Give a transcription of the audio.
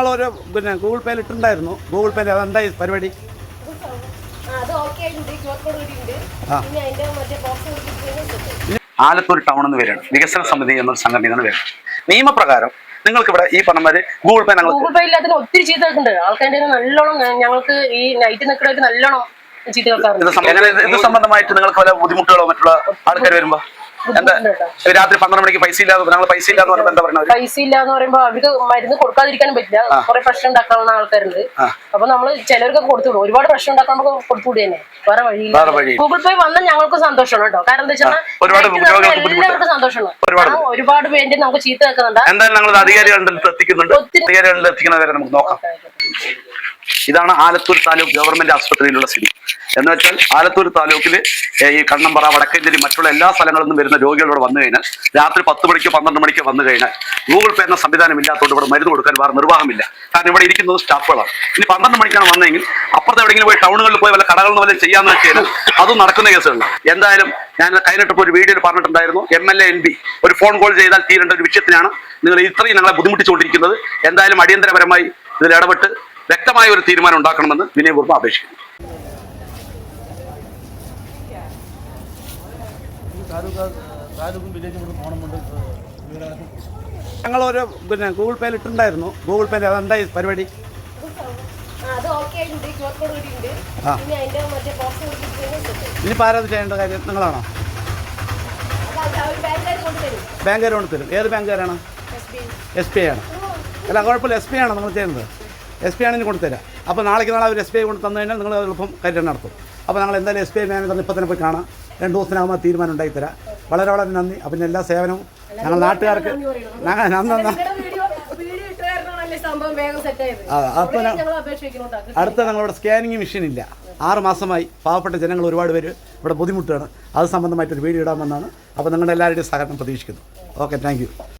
ഞങ്ങളൊരു പിന്നെ ഗൂഗിൾ പേയിൽ ഇട്ടിട്ടുണ്ടായിരുന്നു. ഗൂഗിൾ പേയിൽ അതെന്തായി പരിപാടി? ആലത്തൂർ ടൗൺ എന്ന് പേരാണ്. വികസന സമിതി എന്നൊരു സംഘടന എന്നാണ് വരുന്നത് നിയമപ്രകാരം നിങ്ങൾക്ക് ഇവിടെ ഈ പറഞ്ഞമാര് ഗൂഗിൾ പേ ഞങ്ങൾ ഗൂഗിൾ പേ അതിന് ഒത്തിരി ചീത്ത കേൾക്കുന്നുണ്ട് ആൾക്കാരുടെ നല്ലോണം ഞങ്ങൾക്ക് ഈ നൈറ്റ് നിൽക്കുന്നവർക്ക് നല്ലോണം ഇത് സംബന്ധമായിട്ട് നിങ്ങൾക്ക് വല്ല ബുദ്ധിമുട്ടുകളോ മറ്റുള്ള ആൾക്കാർ വരുമ്പോ? എന്താ? രാത്രി പന്ത്രണ്ട് മണിക്ക് പൈസ ഇല്ലാതെ ഞങ്ങൾ പൈസ ഇല്ലാന്ന് പറയുമ്പോൾ എന്താ പറയുന്നത്? പൈസ ഇല്ല എന്ന് പറയുമ്പോ അവർക്ക് മരുന്ന് കൊടുക്കാതിരിക്കാനും പറ്റില്ല. കുറെ പ്രശ്നം ഉണ്ടാക്കാവുന്ന ആൾക്കാരുണ്ട്. അപ്പൊ നമ്മൾ ചിലർക്ക് കൊടുത്തുവിടും. ഒരുപാട് പ്രശ്നം ഉണ്ടാക്കാൻ നമുക്ക് കൊടുത്തുകൂടി തന്നെ വേറെ വഴിയില്ല. ഗൂഗിൾ പേ വന്നാൽ ഞങ്ങൾക്ക് സന്തോഷമാണ് കേട്ടോ. കാരണം എന്താ വെച്ചാൽ. എല്ലാവർക്കും സന്തോഷമാണ്. ഒരുപാട് പേര് നമുക്ക് ചീത്ത വെക്കുന്നുണ്ട് എന്തായാലും ഞങ്ങൾ അധികാരികളിൽ എത്തിക്കുന്നുണ്ട്. അധികാരികളിൽ എത്തിക്കുന്നവരെ നമുക്ക് നോക്കാം. ഇതാണ് ആലത്തൂർ താലൂക്ക് ഗവൺമെന്റ് ആശുപത്രിയിലുള്ള സ്ഥിതി. എന്ന് വെച്ചാൽ ആലത്തൂർ താലൂക്കിൽ ഈ കണ്ണമ്പറ വടക്കേഞ്ചേരി മറ്റുള്ള എല്ലാ സ്ഥലങ്ങളിൽ നിന്നും വരുന്ന രോഗികളോട് വന്നു കഴിഞ്ഞാൽ രാത്രി പത്ത് മണിക്ക് പന്ത്രണ്ട് മണിക്ക് വന്നു കഴിഞ്ഞാൽ ഗൂഗിൾ പേ എന്ന സംവിധാനം ഇല്ലാത്തതുകൊണ്ട് ഇവിടെ മരുന്ന് കൊടുക്കാൻ വേറെ നിർവാഹമില്ല. കാരണം ഇവിടെ ഇരിക്കുന്നത് സ്റ്റാഫുകളാണ്. ഇനി പന്ത്രണ്ട് മണിക്കാണ് വന്നതെങ്കിൽ അപ്പുറത്ത് എവിടെയെങ്കിലും പോയി ടൗണുകളിൽ പോയി വല്ല കടകളിൽ നിന്ന് വല്ലതും ചെയ്യാന്ന് വെച്ച് കഴിഞ്ഞാൽ അതും നടക്കുന്ന കേസുകളാണ്. എന്തായാലും ഞാൻ കഴിഞ്ഞിട്ടിപ്പോൾ ഒരു വീഡിയോയിൽ പറഞ്ഞിട്ടുണ്ടായിരുന്നു M L A M P. ഒരു ഫോൺ കോൾ ചെയ്താൽ തീരേണ്ട ഒരു വിഷയത്തിനാണ് നിങ്ങൾ ഇത്രയും ഞങ്ങളെ ബുദ്ധിമുട്ടിച്ചുകൊണ്ടിരിക്കുന്നത്. എന്തായാലും അടിയന്തരപരമായി ഇതിൽ ഇടപെട്ട് വ്യക്തമായ ഒരു തീരുമാനം ഉണ്ടാക്കണമെന്ന് വിനയപൂർവം അപേക്ഷിക്കുന്നു. ഞങ്ങളൊരു പിന്നെ ഗൂഗിൾ പേയിൽ ഇട്ടുണ്ടായിരുന്നു ഗൂഗിൾ പേയിൽ അതെന്തായി പരിപാടി? ആ, കൂടി ഇനിയിപ്പോൾ ആരാ ഇത് ചെയ്യേണ്ട കാര്യം? നിങ്ങളാണോ? ബാങ്കുകാർ കൊണ്ട് തരും. ഏത് ബാങ്കുകാരാണ് S B S B I ആണ്. അല്ല കുഴപ്പമില്ല. എസ് ബി ഐ ആണ് നമ്മൾ ചെയ്യുന്നത്? എസ് പി ആണെങ്കിൽ കൊണ്ടുതരാം. അപ്പോൾ നാളേക്ക് നാളെ അവർ എസ് പി ഐ കൊണ്ട് തന്നു കഴിഞ്ഞാൽ നിങ്ങൾ എളുപ്പം കാര്യം നടത്തും. അപ്പോൾ ഞങ്ങൾ എന്തായാലും എസ് പി ഐ മാനേജറിന് ഇപ്പോൾ തന്നെ പോയി കാണാം. രണ്ട് ദിവസത്തിനാകുമ്പോൾ തീരുമാനം ഉണ്ടാക്കി തരാം. വളരെ വളരെ നന്ദി. അപ്പം എല്ലാ സേവനവും ഞങ്ങൾ നാട്ടുകാർക്ക് അപ്പോൾ അടുത്ത ഞങ്ങളുടെ സ്കാനിങ് മെഷീൻ ഇല്ല. ആറ് മാസമായി പാവപ്പെട്ട ജനങ്ങൾ ഒരുപാട് പേര് ഇവിടെ ബുദ്ധിമുട്ടാണ്. അത് സംബന്ധമായിട്ടൊരു വീഡിയോ ഇടാമെന്നാണ്. അപ്പോൾ നിങ്ങളുടെ എല്ലാവരുടെയും സഹകരണം പ്രതീക്ഷിക്കുന്നു. Okay thank you